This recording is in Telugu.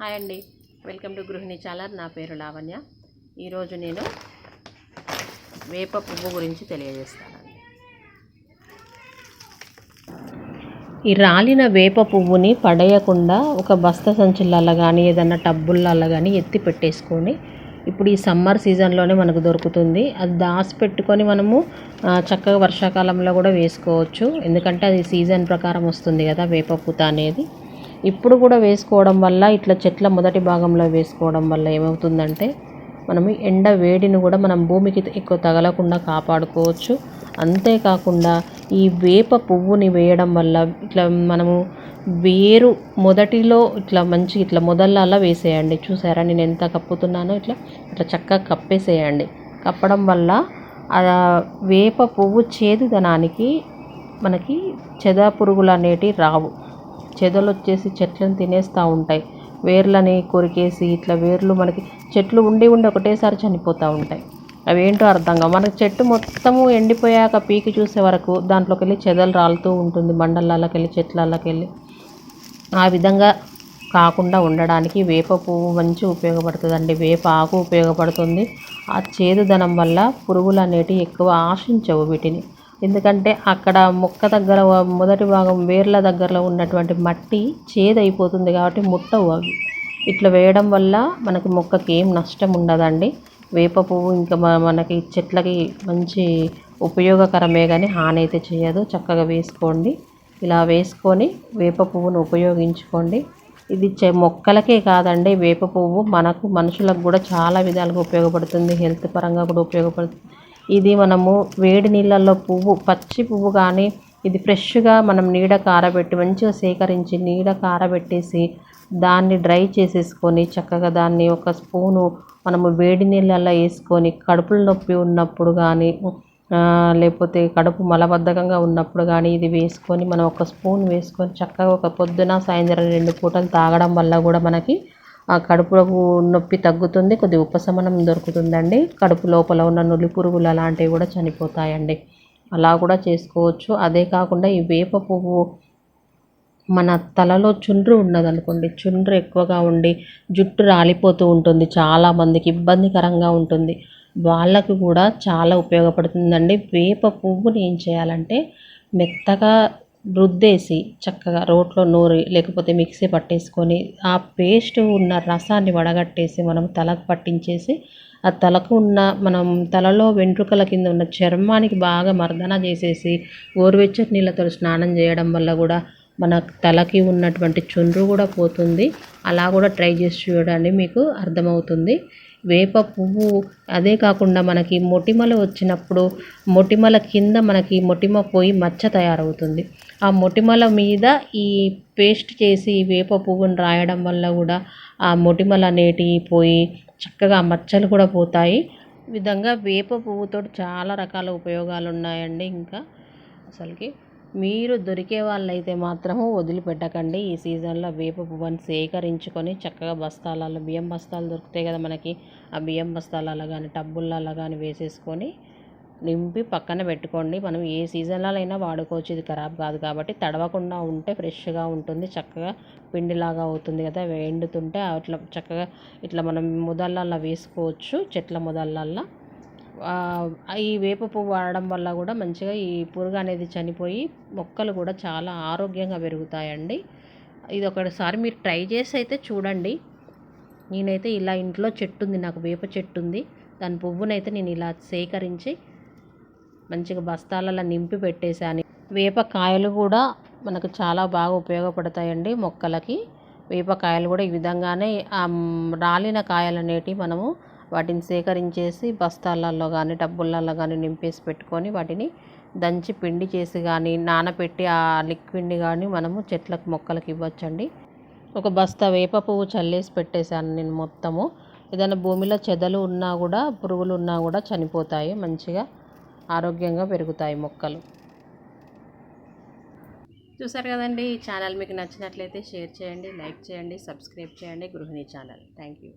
హాయ్ అండి. వెల్కమ్ టు గృహిణి చాలర్ నా పేరు లావణ్య. ఈరోజు నేను వేప పువ్వు గురించి తెలియజేస్తానండి. ఈ రాలిన వేప పువ్వుని పడేయకుండా ఒక బస్త సంచులలో కానీ ఏదన్నా టబ్బులలో కానీ ఎత్తి పెట్టేసుకొని ఇప్పుడు ఈ సమ్మర్ సీజన్లోనే మనకు దొరుకుతుంది. అది దాసి పెట్టుకొని మనము చక్కగా వర్షాకాలంలో కూడా వేసుకోవచ్చు. ఎందుకంటే అది సీజన్ ప్రకారం వస్తుంది కదా వేప పూత అనేది. ఇప్పుడు కూడా వేసుకోవడం వల్ల ఇట్లా చెట్ల మొదటి భాగంలో వేసుకోవడం వల్ల ఏమవుతుందంటే మనము ఎండ వేడిని కూడా మనం భూమికి ఎక్కువ తగలకుండా కాపాడుకోవచ్చు. అంతేకాకుండా ఈ వేప పువ్వుని వేయడం వల్ల ఇట్లా మనము వేరు మొదటిలో ఇట్లా మంచి ఇట్లా మొదలలా వేసేయండి. చూసారా? నేను ఎంత కప్పుతున్నానో ఇట్లా ఇట్లా చక్కగా కప్పేసేయండి. కప్పడం వల్ల ఆ వేప పువ్వు చేదుదనానికి మనకి చెద పురుగులు అనేటివి రావు. చెదలు వచ్చేసి చెట్లను తినేస్తూ ఉంటాయి. వేర్లని కొరికేసి ఇట్లా వేర్లు మనకి చెట్లు ఉండి ఉండి ఒకటేసారి చనిపోతూ ఉంటాయి. అవి ఏంటో అర్థంగా మనకి చెట్టు మొత్తము ఎండిపోయాక పీకి చూసే వరకు దాంట్లోకి వెళ్ళి చెదలు రాలుతూ ఉంటుంది. మండలాలకు వెళ్ళి చెట్లలోకి వెళ్ళి ఆ విధంగా కాకుండా ఉండడానికి వేప పువ్వు మంచి ఉపయోగపడుతుందండి. వేప ఆకు ఉపయోగపడుతుంది. ఆ చేదుదనం వల్ల పురుగులు అనేటివి ఎక్కువ ఆశించవు వీటిని. ఎందుకంటే అక్కడ మొక్క దగ్గర మొదటి భాగం వేర్ల దగ్గరలో ఉన్నటువంటి మట్టి చేదైపోతుంది కాబట్టి ముట్టవు అవి. ఇట్లా వేయడం వల్ల మనకి మొక్కకి ఏం నష్టం ఉండదండి. వేప పువ్వు ఇంకా మనకి చెట్లకి మంచి ఉపయోగకరమే కానీ హాని అయితే చేయదు. చక్కగా వేసుకోండి. ఇలా వేసుకొని వేప పువ్వును ఉపయోగించుకోండి. ఇది చె మొక్కలకే కాదండి. వేప పువ్వు మనకు మనుషులకు కూడా చాలా విధాలుగా ఉపయోగపడుతుంది. హెల్త్ పరంగా కూడా ఉపయోగపడుతుంది. ఇది మనము వేడి నీళ్ళల్లో పువ్వు పచ్చి పువ్వు కానీ ఇది ఫ్రెష్గా మనం నీడ కారబెట్టి మంచిగా సేకరించి నీడ కారబెట్టేసి దాన్ని డ్రై చేసేసుకొని చక్కగా దాన్ని ఒక స్పూను మనము వేడి నీళ్ళల్లో వేసుకొని కడుపులో నొప్పి ఉన్నప్పుడు కానీ లేకపోతే కడుపు మలబద్ధకంగా ఉన్నప్పుడు కానీ ఇది వేసుకొని మనం ఒక స్పూన్ వేసుకొని చక్కగా ఒక పొద్దున సాయంత్రం రెండు పూటలు తాగడం వల్ల కూడా మనకి ఆ కడుపు నొప్పి తగ్గుతుంది కొద్ది ఉపశమనం దొరుకుతుందండి. కడుపు లోపల ఉన్న నులి పురుగులు అలాంటివి కూడా చనిపోతాయండి. అలా కూడా చేసుకోవచ్చు. అదే కాకుండా ఈ వేప పువ్వు మన తలలో చుండ్రు ఉన్నదనుకోండి చుండ్రు ఎక్కువగా ఉండి జుట్టు రాలిపోతూ ఉంటుంది. చాలా మందికి ఇబ్బందికరంగా ఉంటుంది. వాళ్ళకి కూడా చాలా ఉపయోగపడుతుందండి. వేప పువ్వుని ఏం చేయాలంటే మెత్తగా రుద్దేసి చక్కగా రోట్లో నూరి లేకపోతే మిక్సీ పట్టేసుకొని ఆ పేస్ట్ ఉన్న రసాన్ని వడగట్టేసి మనం తలకు పట్టించేసి ఆ తలకు ఉన్న మనం తలలో వెంట్రుకల కింద ఉన్న చర్మానికి బాగా మర్దన చేసేసి గోరువెచ్చటి నీళ్ళతో స్నానం చేయడం వల్ల కూడా మన తలకి ఉన్నటువంటి చుండ్రు కూడా పోతుంది. అలా కూడా ట్రై చేసి చూడండి మీకు అర్థమవుతుంది. వేప పువ్వు అదే కాకుండా మనకి మొటిమలు వచ్చినప్పుడు మొటిమల కింద మనకి మొటిమ పోయి మచ్చ తయారవుతుంది. ఆ మొటిమల మీద ఈ పేస్ట్ చేసి వేప పువ్వుని రాయడం వల్ల కూడా ఆ మొటిమలు అనేటివి పోయి చక్కగా మచ్చలు కూడా పోతాయి. ఈ విధంగా వేప పువ్వుతో చాలా రకాల ఉపయోగాలు ఉన్నాయండి ఇంకా. అసలుకి మీరు దొరికే వాళ్ళైతే మాత్రము వదిలిపెట్టకండి. ఈ సీజన్లో వేప పువ్వుని సేకరించుకొని చక్కగా బస్తాలలో బియ్యం బస్తాలు దొరుకుతాయి కదా మనకి. ఆ బియ్యం బస్తాలలో కానీ టబ్బులలో కానీ వేసేసుకొని నింపి పక్కన పెట్టుకోండి. మనం ఏ సీజన్లలో అయినా వాడుకోవచ్చు. ఇది ఖరాబ్ కాదు కాబట్టి తడవకుండా ఉంటే ఫ్రెష్గా ఉంటుంది. చక్కగా పిండిలాగా అవుతుంది కదా. ఎండుతుంటే అట్లా చక్కగా ఇట్లా మనం ముదళ్ళల్లో వేసుకోవచ్చు. చెట్ల ముదళ్ళల్లో. ఈ వేప పువ్వు వాడడం వల్ల కూడా మంచిగా ఈ పురుగు అనేది చనిపోయి మొక్కలు కూడా చాలా ఆరోగ్యంగా పెరుగుతాయండి. ఇది ఒకసారి మీరు ట్రై చేసి అయితే చూడండి. నేనైతే ఇలా ఇంట్లో చెట్టు ఉంది నాకు వేప చెట్టు ఉంది. దాని పువ్వునైతే నేను ఇలా సేకరించి మంచిగా బస్తాలలో నింపి పెట్టేశాను. వేప కాయలు కూడా మనకు చాలా బాగా ఉపయోగపడతాయండి మొక్కలకి. వేపకాయలు కూడా ఈ విధంగానే రాలిన కాయలు అనేటివి మనము వాటిని సేకరించేసి బస్తాలలో కానీ డబ్బులలో కానీ నింపేసి పెట్టుకొని వాటిని దంచి పిండి చేసి కానీ నానబెట్టి ఆ లిక్విడ్ని కానీ మనము చెట్లకు మొక్కలకు ఇవ్వచ్చండి. ఒక బస్తా వేప పువ్వు చల్లేసి పెట్టేశాను నేను మొత్తము. ఏదైనా భూమిలో చెదలు ఉన్నా కూడా పురుగులు ఉన్నా కూడా చనిపోతాయి. మంచిగా ఆరోగ్యంగా పెరుగుతాయి మొక్కలు. చూసారు కదండి ఈ ఛానల్ మీకు నచ్చినట్లయితే షేర్ చేయండి లైక్ చేయండి సబ్స్క్రైబ్ చేయండి. గృహిణి ఛానల్. Thank you